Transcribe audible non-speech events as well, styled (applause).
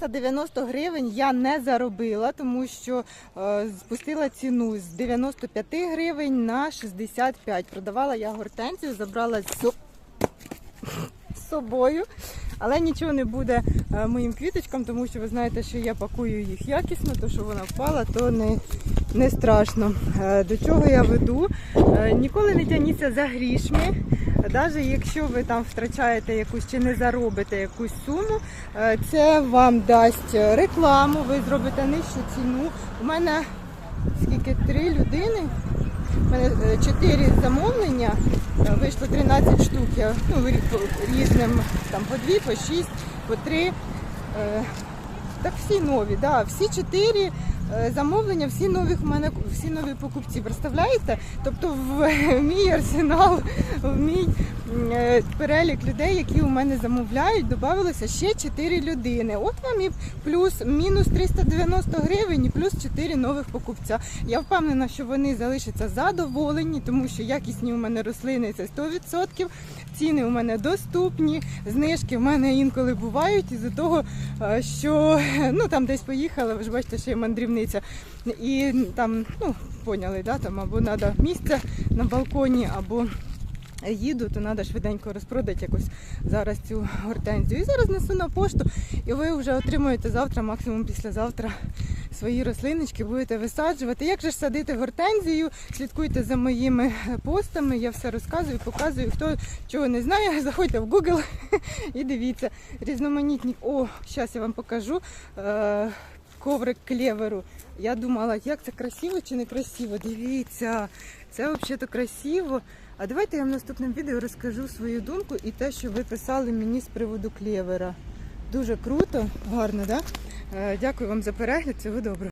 390 гривень я не заробила, тому що е, спустила ціну з 95 гривень на 65. Продавала я гортензію, забрала з собою. Але нічого не буде е, моїм квіточкам, тому що ви знаєте, що я пакую їх якісно, то що вона впала, то не, не страшно. Е, До чого я веду? Е, Ніколи не тяніться за грішми. Навіть якщо ви там втрачаєте якусь чи не заробите якусь суму, е, це вам дасть рекламу, ви зробите нижчу ціну. У мене скільки три людини. У мене чотири замовлення, вийшло 13 штук. Ну, різним там по дві, по шість, по три. Так всі нові, да, всі чотири замовлення, всі нові в мене всі нові покупці. Представляєте? Тобто в (laughs) мій арсенал, в мій е, перелік людей, які у мене замовляють, додавалося ще 4 людини. От вам і плюс мінус 390 гривень і плюс 4 нових покупця. Я впевнена, що вони залишаться задоволені, тому що якісні у мене рослини це 100%. Ціни у мене доступні, знижки в мене інколи бувають із-за того, е, що (laughs) ну там десь поїхала, ви ж бачите, що я мандрівниця. І там, ну, поняли, да, там або треба місце на балконі, або їду, то треба швиденько розпродати якось зараз цю гортензію. І зараз несу на пошту, і ви вже отримуєте завтра, максимум післязавтра свої рослиночки, будете висаджувати. Як же ж садити гортензію? Слідкуйте за моїми постами, я все розказую, показую. Хто чого не знає, (laughs) заходьте в Google (laughs) і дивіться. Різноманітні. О, зараз я вам покажу. Коврик клеверу. Я думала, як це красиво чи не красиво. Дивіться, це взагалі красиво. А давайте я в наступному відео розкажу свою думку і те, що ви писали мені з приводу клевера. Дуже круто, гарно, так? Да? Е, Дякую вам за перегляд. Всього доброго.